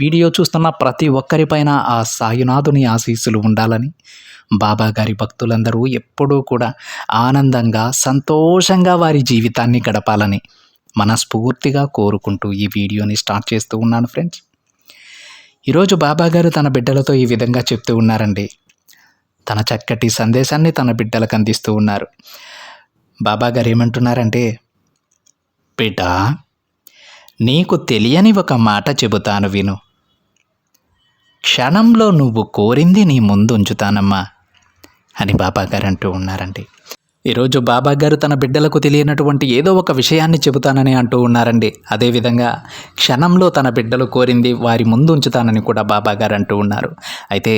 Video చూస్తున్న ప్రతి ఒక్కరిపైన ఆ సాయినాథుని ఆశీస్సులు ఉండాలని బాబా గారి భక్తులందరూ ఎప్పుడూ కూడా ఆనందంగా సంతోషంగా వారి జీవితాన్ని గడపాలని మనస్ఫూర్తిగా కోరుకుంటూ ఈ వీడియోని స్టార్ట్ చేస్తూ ఉన్నాను ఫ్రెండ్స్. ఈరోజు బాబాగారు తన బిడ్డలతో ఈ విధంగా చెప్తూ ఉన్నారండి. తన చక్కటి సందేశాన్ని తన బిడ్డలకు అందిస్తూ ఉన్నారు. బాబాగారు ఏమంటున్నారంటే బిడ్డ నీకు తెలియని ఒక మాట చెబుతాను విను. క్షణంలో నువ్వు కోరింది నీ ముందు ఉంచుతానమ్మా అని బాబాగారు అంటూ ఉన్నారండి. ఈరోజు బాబాగారు తన బిడ్డలకు తెలియనటువంటి ఏదో ఒక విషయాన్ని చెబుతానని అంటూ ఉన్నారండి. అదేవిధంగా క్షణంలో తన బిడ్డలు కోరింది వారి ముందు ఉంచుతానని కూడా బాబాగారు అంటూ ఉన్నారు. అయితే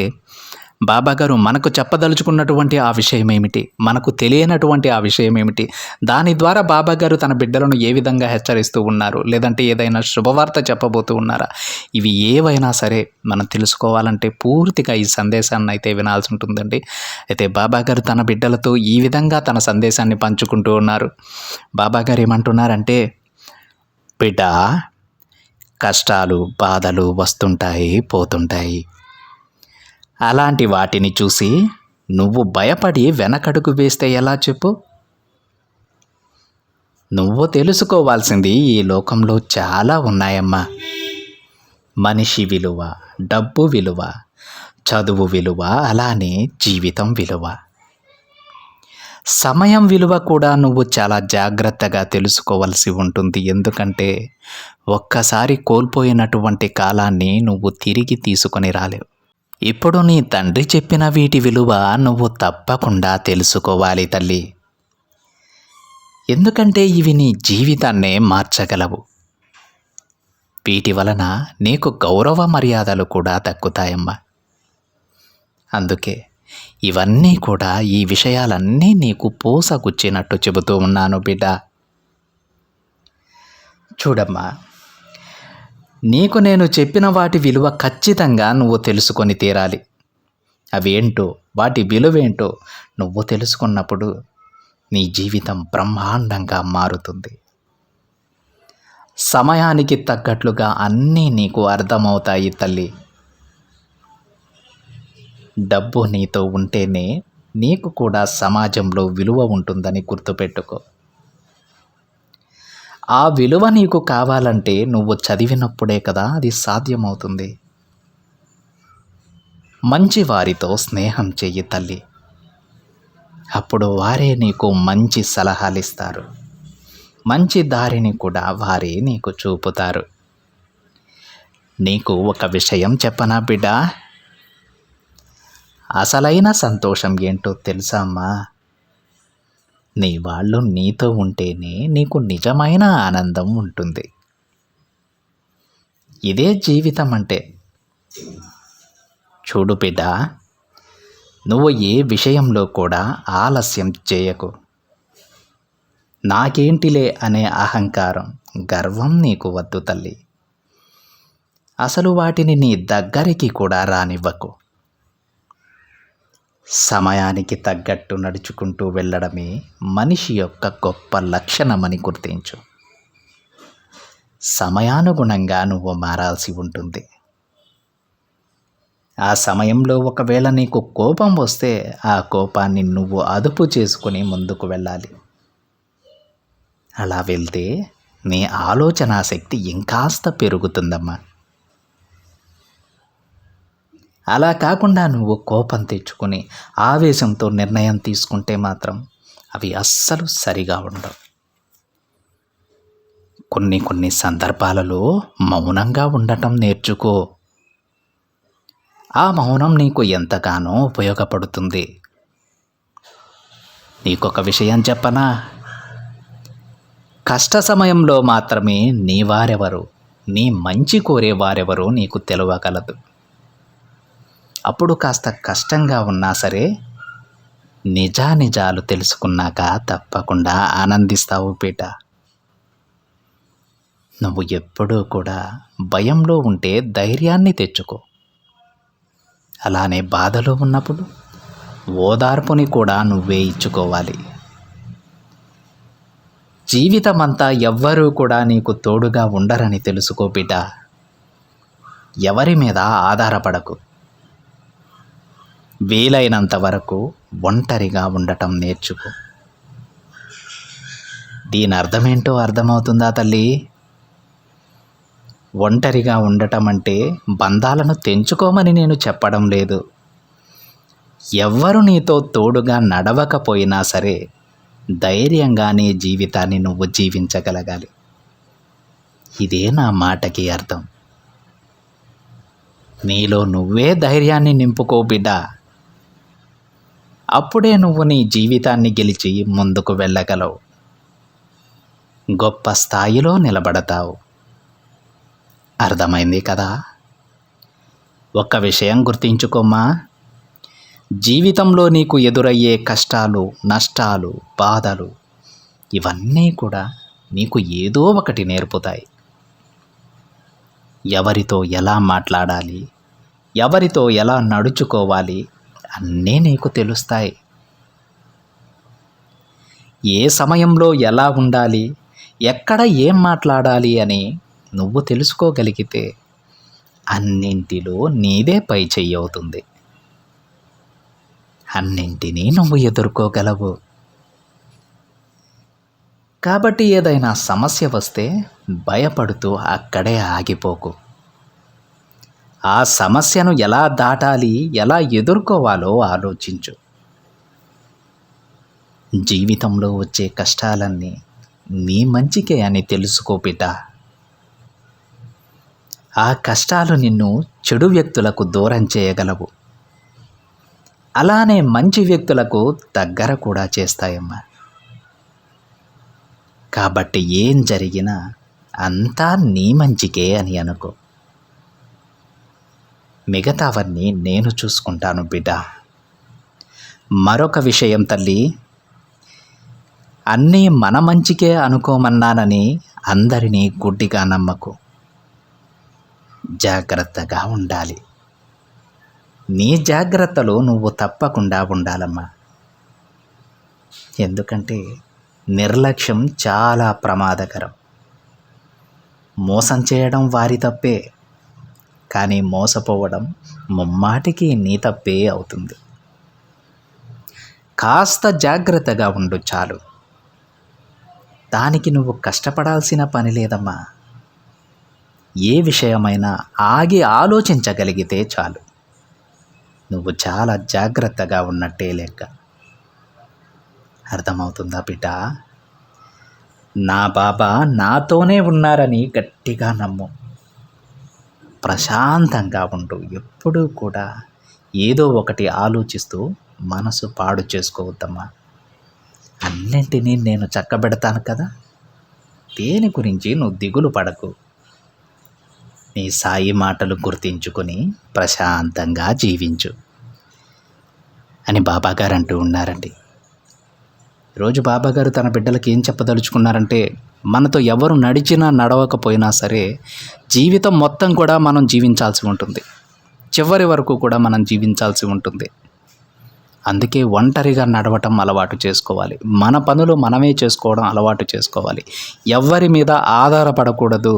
బాబాగారు మనకు చెప్పదలుచుకున్నటువంటి ఆ విషయం ఏమిటి మనకు తెలియనటువంటి ఆ విషయం ఏమిటి దాని ద్వారా బాబాగారు తన బిడ్డలను ఏ విధంగా హెచ్చరిస్తూ ఉన్నారు? లేదంటే ఏదైనా శుభవార్త చెప్పబోతూ ఉన్నారా? ఇవి ఏవైనా సరే మనం తెలుసుకోవాలంటే పూర్తిగా ఈ సందేశాన్ని అయితే వినాల్సి ఉంటుందండి. అయితే బాబాగారు తన బిడ్డలతో ఈ విధంగా తన సందేశాన్ని పంచుకుంటూ ఉన్నారు. బాబాగారు ఏమంటున్నారంటే బిడ్డ కష్టాలు బాధలు వస్తుంటాయి పోతుంటాయి. అలాంటి వాటిని చూసి నువ్వు భయపడి వెనకడుగు వేస్తే ఎలా చెప్పు? నువ్వు తెలుసుకోవాల్సింది ఈ లోకంలో చాలా ఉన్నాయమ్మా. మనిషి విలువ డబ్బు విలువ చదువు విలువ అలానే జీవితం విలువ. సమయం విలువ కూడా నువ్వు చాలా జాగ్రత్తగా తెలుసుకోవాల్సి ఉంటుంది. ఎందుకంటే ఒక్కసారి కోల్పోయినటువంటి కాలాన్ని నువ్వు తిరిగి తీసుకొని రాలేవు. ఇప్పుడు నీ తండ్రి చెప్పిన వీటి విలువ నువ్వు తప్పకుండా తెలుసుకోవాలి తల్లి. ఎందుకంటే ఇవి నీ జీవితాన్నే మార్చగలవు. వీటి వలన నీకు గౌరవ మర్యాదలు కూడా దక్కుతాయమ్మా. అందుకే ఇవన్నీ కూడా ఈ విషయాలన్నీ నీకు పూసగుచ్చినట్టు చెబుతూ ఉన్నాను బిడ్డ. చూడమ్మా నీకు నేను చెప్పిన వాటి విలువ ఖచ్చితంగా నువ్వు తెలుసుకొని తీరాలి. అవేంటో వాటి విలువేంటో నువ్వు తెలుసుకున్నప్పుడు నీ జీవితం బ్రహ్మాండంగా మారుతుంది. సమయానికి తగ్గట్లుగా అన్నీ నీకు అర్థమవుతాయి తల్లి. డబ్బు నీతో ఉంటేనే నీకు కూడా సమాజంలో విలువ ఉంటుందని గుర్తుపెట్టుకో. ఆ విలువ నీకు కావాలంటే నువ్వు చదివినప్పుడే కదా అది సాధ్యమవుతుంది. మంచి వారితో స్నేహం చెయ్యి తల్లి. అప్పుడు వారే నీకు మంచి సలహాలు ఇస్తారు మంచి దారిని కూడా వారే నీకు చూపుతారు. నీకు ఒక విషయం చెప్పనా బిడ్డ? అసలైన సంతోషం ఏంటో తెలుసా అమ్మా? నీ వాళ్ళు నీతో ఉంటేనే నీకు నిజమైన ఆనందం ఉంటుంది. ఇదే జీవితం అంటే చూడు బిడ్డ నువ్వు ఏ విషయంలో కూడా ఆలస్యం చేయకు. నాకేంటిలే అనే అహంకారం గర్వం నీకు వద్దు తల్లి. అసలు వాటిని నీ దగ్గరికి కూడా రానివ్వకు. సమయానికి తగ్గట్టు నడుచుకుంటూ వెళ్ళడమే మనిషి యొక్క గొప్ప లక్షణమని గుర్తించు. సమయానుగుణంగా నువ్వు మారాల్సి ఉంటుంది. ఆ సమయంలో ఒకవేళ నీకు కోపం వస్తే ఆ కోపాన్ని నువ్వు అదుపు చేసుకుని ముందుకు వెళ్ళాలి. అలా వెళ్తే నీ ఆలోచన శక్తి ఇంకాస్త పెరుగుతుందమ్మా. అలా కాకుండా నువ్వు కోపం తెచ్చుకుని ఆవేశంతో నిర్ణయం తీసుకుంటే మాత్రం అవి అస్సలు సరిగా ఉండవు. కొన్ని కొన్ని సందర్భాలలో మౌనంగా ఉండటం నేర్చుకో. ఆ మౌనం నీకు ఎంతగానో ఉపయోగపడుతుంది. నీకొక విషయం చెప్పనా? కష్ట సమయంలో మాత్రమే నీ వారెవరు నీ మంచి కోరే వారెవరో నీకు తెలియగలదు అప్పుడు కాస్త కష్టంగా ఉన్నా సరే నిజానిజాలు తెలుసుకున్నాక తప్పకుండా ఆనందిస్తావు పీట. నువ్వు ఎప్పుడూ కూడా భయంలో ఉంటే ధైర్యాన్ని తెచ్చుకో. అలానే బాధలో ఉన్నప్పుడు ఓదార్పుని కూడా నువ్వే ఇచ్చుకోవాలి. జీవితమంతా ఎవ్వరూ కూడా నీకు తోడుగా ఉండరని తెలుసుకో బిడ్డ ఎవరి మీద ఆధారపడకు. వీలైనంత వరకు ఒంటరిగా ఉండటం నేర్చుకో. దీని అర్థమేంటో అర్థమవుతుందా తల్లి? ఒంటరిగా ఉండటం అంటే బంధాలను తెంచుకోమని నేను చెప్పడం లేదు. ఎవ్వరు నీతో తోడుగా నడవకపోయినా సరే ధైర్యంగా నీ జీవితాన్ని నువ్వు జీవించగలగాలి. ఇదే నా మాటకి అర్థం. నీలో నువ్వే ధైర్యాన్ని నింపుకో బిడ్డ. అప్పుడే నువ్వు నీ జీవితాన్ని గెలిచి ముందుకు వెళ్ళగలవు. గొప్ప స్థాయిలో నిలబడతావు. అర్థమైంది కదా? ఒక్క విషయం గుర్తించుకోమ్మా. జీవితంలో నీకు ఎదురయ్యే కష్టాలు నష్టాలు బాధలు ఇవన్నీ కూడా నీకు ఏదో ఒకటి నేర్పుతాయి. ఎవరితో ఎలా మాట్లాడాలి ఎవరితో ఎలా నడుచుకోవాలి అన్నీ నీకు తెలుస్తాయి. ఏ సమయంలో ఎలా ఉండాలి? ఎక్కడ ఏం మాట్లాడాలి అని నువ్వు తెలుసుకోగలిగితే అన్నింటిలో నీదే పై చెయ్యి అవుతుంది. అన్నింటినీ నువ్వు ఎదుర్కోగలవు. కాబట్టి ఏదైనా సమస్య వస్తే భయపడుతూ అక్కడే ఆగిపోకు. ఆ సమస్యను ఎలా దాటాలి ఎలా ఎదుర్కోవాలో ఆలోచించు. జీవితంలో వచ్చే కష్టాలన్నీ నీ మంచికే అని తెలుసుకో బిడ్డ ఆ కష్టాలు నిన్ను చెడు వ్యక్తులకు దూరం చేయగలవు. అలానే మంచి వ్యక్తులకు దగ్గర కూడా చేస్తాయమ్మా. కాబట్టి ఏం జరిగినా అంతా నీ మంచికే అని అనుకో. మిగతావన్నీ నేను చూసుకుంటాను బిడ్డ. మరొక విషయం తల్లి అన్నీ మన మంచికే అనుకోమన్నానని అందరినీ గుడ్డిగా నమ్మకు. జాగ్రత్తగా ఉండాలి. నీ జాగ్రత్తలో నువ్వు తప్పకుండా ఉండాలమ్మా. ఎందుకంటే నిర్లక్ష్యం చాలా ప్రమాదకరం. మోసం చేయడం వారి తప్పే. కానీ మోసపోవడం ముమ్మాటికి నీ తప్పే అవుతుంది. కాస్త జాగ్రత్తగా ఉండు చాలు. దానికి నువ్వు కష్టపడాల్సిన పని లేదమ్మా. ఏ విషయమైనా ఆగి ఆలోచించగలిగితే చాలు. నువ్వు చాలా జాగ్రత్తగా ఉన్నట్టే లెక్క. అర్థమవుతుందా బిడ్డ నా బాబా నాతోనే ఉన్నారని గట్టిగా నమ్ము. ప్రశాంతంగా ఉంటూ ఎప్పుడూ కూడా ఏదో ఒకటి ఆలోచిస్తూ మనసు పాడు చేసుకోవద్దమ్మా. అన్నింటినీ నేను చక్కబెడతాను కదా. దేని గురించి నువ్వు దిగులు పడకు. నీ సాయి మాటలు గుర్తించుకొని ప్రశాంతంగా జీవించు. అని బాబాగారు అంటూ ఉన్నారండి. రోజు బాబాగారు తన బిడ్డలకి ఏం చెప్పదలుచుకున్నారంటే మనతో ఎవరు నడిచినా నడవకపోయినా సరే జీవితం మొత్తం కూడా మనం జీవించాల్సి ఉంటుంది. చివరి వరకు కూడా మనం జీవించాల్సి ఉంటుంది. అందుకే ఒంటరిగా నడవటం అలవాటు చేసుకోవాలి. మన పనులు మనమే చేసుకోవడం అలవాటు చేసుకోవాలి. ఎవరి మీద ఆధారపడకూడదు.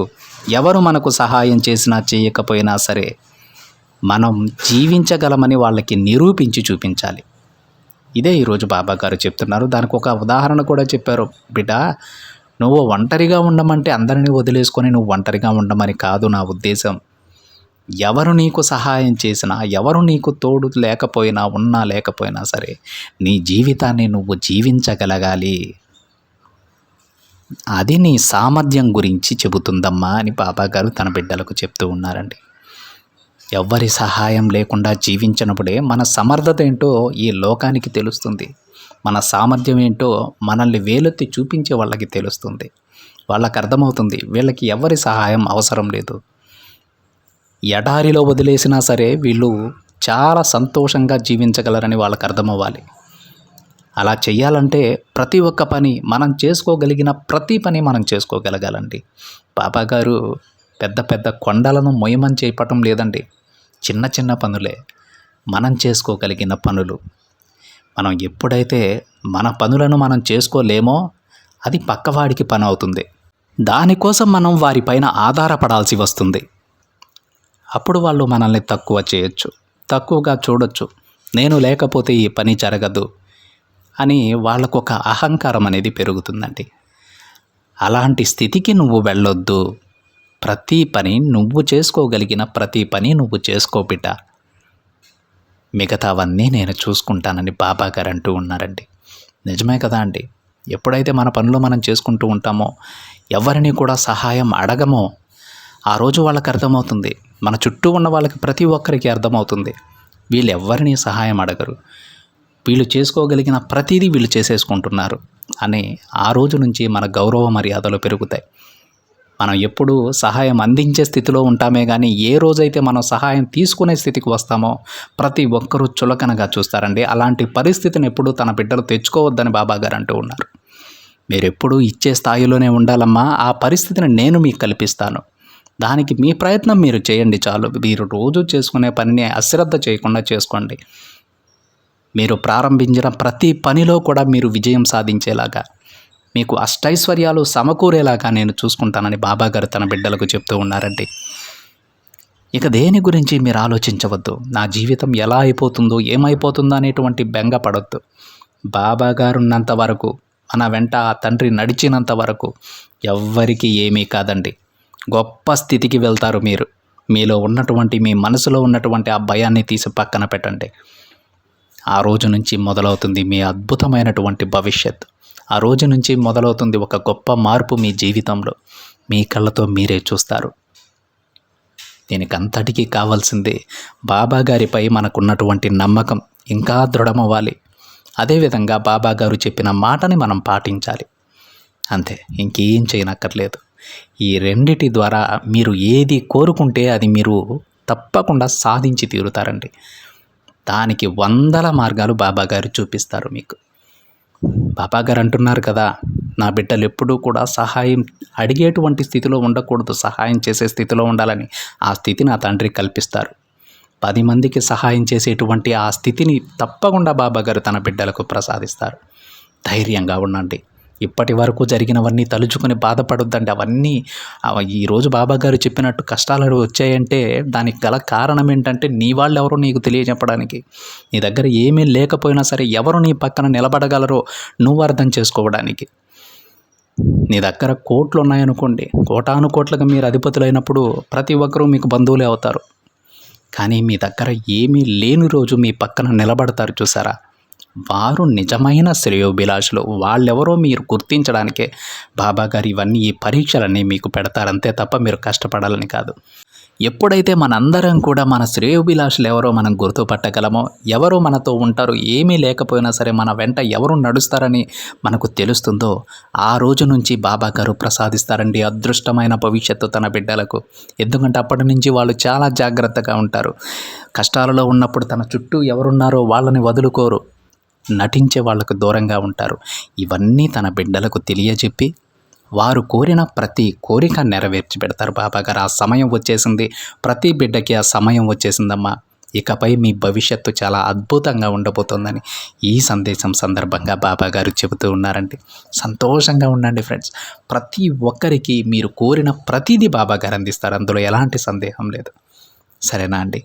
ఎవరు మనకు సహాయం చేసినా చేయకపోయినా సరే మనం జీవించగలమని వాళ్ళకి నిరూపించి చూపించాలి. ఇదే ఈరోజు బాబా గారు చెప్తున్నారు. దానికి ఒక ఉదాహరణ కూడా చెప్పారు. బిడ్డ నువ్వు ఒంటరిగా ఉండమంటే అందరినీ వదిలేసుకొని నువ్వు ఒంటరిగా ఉండమని కాదు నా ఉద్దేశం. ఎవరు నీకు సహాయం చేసినా ఎవరు నీకు తోడు లేకపోయినా ఉన్నా లేకపోయినా సరే నీ జీవితాన్ని నువ్వు జీవించగలగాలి. అది నీ సామర్థ్యం గురించి చెబుతుందమ్మా అని బాబా గారు తన బిడ్డలకు చెప్తూ ఉన్నారండి. ఎవ్వరి సహాయం లేకుండా జీవించినప్పుడే మన సమర్థత ఏంటో ఈ లోకానికి తెలుస్తుంది. మన సామర్థ్యం ఏంటో మనల్ని వేలెత్తి చూపించే వాళ్ళకి తెలుస్తుంది. వాళ్ళకి అర్థమవుతుంది వీళ్ళకి ఎవరి సహాయం అవసరం లేదు. ఎడారిలో వదిలేసినా సరే వీళ్ళు చాలా సంతోషంగా జీవించగలరని వాళ్ళకి అర్థమవ్వాలి. అలా చేయాలంటే ప్రతి ఒక్క పని మనం చేసుకోగలిగిన ప్రతి పని మనం చేసుకోగలగాలండి. బాబా గారు పెద్ద పెద్ద కొండలను మొయమని చేయపటం లేదండి. చిన్న చిన్న పనులే. మనం చేసుకోగలిగిన పనులు. మనం ఎప్పుడైతే మన పనులను మనం చేసుకోలేమో అది పక్కవాడికి పని అవుతుంది. దానికోసం మనం వారిపైన ఆధారపడాల్సి వస్తుంది. అప్పుడు వాళ్ళు మనల్ని తక్కువ చేయొచ్చు. తక్కువగా చూడొచ్చు. నేను లేకపోతే ఈ పని జరగదు అని వాళ్ళకు ఒక అహంకారం అనేది పెరుగుతుందండి. అలాంటి స్థితికి నువ్వు వెళ్ళొద్దు. ప్రతి పని నువ్వు చేసుకోగలిగిన ప్రతి పని నువ్వు చేసుకో బిడ్డ. మిగతావన్నీ నేను చూసుకుంటానని బాబా గారు అంటూ ఉన్నారండి. నిజమే కదా అండి. ఎప్పుడైతే మన పనులు మనం చేసుకుంటూ ఉంటామో ఎవరిని కూడా సహాయం అడగమో ఆ రోజు వాళ్ళకి అర్థమవుతుంది. మన చుట్టూ ఉన్న వాళ్ళకి ప్రతి ఒక్కరికి అర్థమవుతుంది. వీళ్ళు ఎవరిని సహాయం అడగరు. వీళ్ళు చేసుకోగలిగిన ప్రతిదీ వీళ్ళు చేసేసుకుంటున్నారు అని ఆ రోజు నుంచి మన గౌరవ మర్యాదలు పెరుగుతాయి. మనం ఎప్పుడు సహాయం అందించే స్థితిలో ఉంటామే కానీ ఏ రోజైతే మనం సహాయం తీసుకునే స్థితికి వస్తామో ప్రతి ఒక్కరూ చులకనగా చూస్తారండి. అలాంటి పరిస్థితిని ఎప్పుడూ తన బిడ్డలు తెచ్చుకోవద్దని బాబా గారు అంటూ ఉన్నారు. మీరెప్పుడూ ఇచ్చే స్థాయిలోనే ఉండాలమ్మా. ఆ పరిస్థితిని నేను మీకు కల్పిస్తాను. దానికి మీ ప్రయత్నం మీరు చేయండి చాలు. మీరు రోజు చేసుకునే పనిని అశ్రద్ధ చేయకుండా చేసుకోండి. మీరు ప్రారంభించిన ప్రతి పనిలో కూడా మీరు విజయం సాధించేలాగా మీకు అష్టైశ్వర్యాలు సమకూరేలాగా నేను చూసుకుంటానని బాబాగారు తన బిడ్డలకు చెప్తూ ఉన్నారండి. ఇక దేని గురించి మీరు ఆలోచించవద్దు. నా జీవితం ఎలా అయిపోతుందో ఏమైపోతుందో అనేటువంటి బెంగ పడొద్దు. ఉన్నంత వరకు మన వెంట ఆ తండ్రి నడిచినంత వరకు ఎవ్వరికీ ఏమీ కాదండి. గొప్ప స్థితికి వెళ్తారు మీరు. మీలో ఉన్నటువంటి మీ మనసులో ఉన్నటువంటి ఆ భయాన్ని తీసి పక్కన పెట్టండి. ఆ రోజు నుంచి మొదలవుతుంది మీ అద్భుతమైనటువంటి భవిష్యత్. ఆ రోజు నుంచి మొదలవుతుంది ఒక గొప్ప మార్పు మీ జీవితంలో. మీ కళ్ళతో మీరే చూస్తారు. దీనికి అంతటికీ కావాల్సింది బాబా గారిపై మనకున్నటువంటి నమ్మకం ఇంకా దృఢమవ్వాలి. అదేవిధంగా బాబా గారు చెప్పిన మాటని మనం పాటించాలి. అంతే ఇంకేం చేయనక్కర్లేదు. ఈ రెండిటి ద్వారా మీరు ఏది కోరుకుంటే అది మీరు తప్పకుండా సాధించి తీరుతారండి. దానికి వందల మార్గాలు బాబాగారు చూపిస్తారు మీకు. బాబా గారు అంటున్నారు కదా నా బిడ్డలు ఎప్పుడూ కూడా సహాయం అడిగేటువంటి స్థితిలో ఉండకూడదు సహాయం చేసే స్థితిలో ఉండాలని ఆ స్థితి నా తండ్రి కల్పిస్తారు. పది మందికి సహాయం చేసేటువంటి ఆ స్థితిని తప్పకుండా బాబా గారు తన బిడ్డలకు ప్రసాదిస్తారు. ధైర్యంగా ఉండండి. ఇప్పటి వరకు జరిగినవన్నీ తలుచుకొని బాధపడొద్దండి. అవన్నీ ఈరోజు బాబా గారు చెప్పినట్టు కష్టాలు వచ్చాయంటే దానికి గల కారణం ఏంటంటే నీ వాళ్ళు ఎవరో నీకు తెలియజెప్పడానికి. నీ దగ్గర ఏమీ లేకపోయినా సరే ఎవరు నీ పక్కన నిలబడగలరో నువ్వు అర్థం చేసుకోవడానికి. నీ దగ్గర కోట్లు ఉన్నాయనుకోండి కోటాను కోట్లకు మీరు అధిపతులైనప్పుడు ప్రతి ఒక్కరూ మీకు బంధువులే అవుతారు. కానీ మీ దగ్గర ఏమీ లేని రోజు మీ పక్కన నిలబడతారు చూసారా? వారు నిజమైన శ్రేయోభిలాషులు. వాళ్ళెవరో మీరు గుర్తించడానికే బాబా గారు ఇవన్నీ ఈ పరీక్షలన్నీ మీకు పెడతారంతే తప్ప మీరు కష్టపడాలని కాదు. ఎప్పుడైతే మనందరం కూడా మన శ్రేయోభిలాషులు ఎవరో మనం గుర్తుపట్టగలమో ఎవరు మనతో ఉంటారు ఏమీ లేకపోయినా సరే మన వెంట ఎవరు నడుస్తారని మనకు తెలుస్తుందో ఆ రోజు నుంచి బాబా గారు ప్రసాదిస్తారండి అదృష్టమైన భవిష్యత్తు తన బిడ్డలకు. ఎందుకంటే అప్పటి నుంచి వాళ్ళు చాలా జాగ్రత్తగా ఉంటారు. కష్టాలలో ఉన్నప్పుడు తన చుట్టూ ఎవరున్నారో వాళ్ళని వదులుకోరు. నటించే వాళ్ళకు దూరంగా ఉంటారు. ఇవన్నీ తన బిడ్డలకు తెలియజెప్పి వారు కోరిన ప్రతి కోరిక నెరవేర్చి పెడతారు. బాబాగారు ఆ సమయం వచ్చేసింది. ప్రతి బిడ్డకి ఆ సమయం వచ్చేసిందమ్మా. ఇకపై మీ భవిష్యత్తు చాలా అద్భుతంగా ఉండబోతోందని ఈ సందేశం సందర్భంగా బాబాగారు చెబుతూ ఉన్నారండి. సంతోషంగా ఉండండి ఫ్రెండ్స్. ప్రతి ఒక్కరికి మీరు కోరిన ప్రతిదీ బాబా గారు అందిస్తారు. అందులో ఎలాంటి సందేహం లేదు. సరేనా అండి?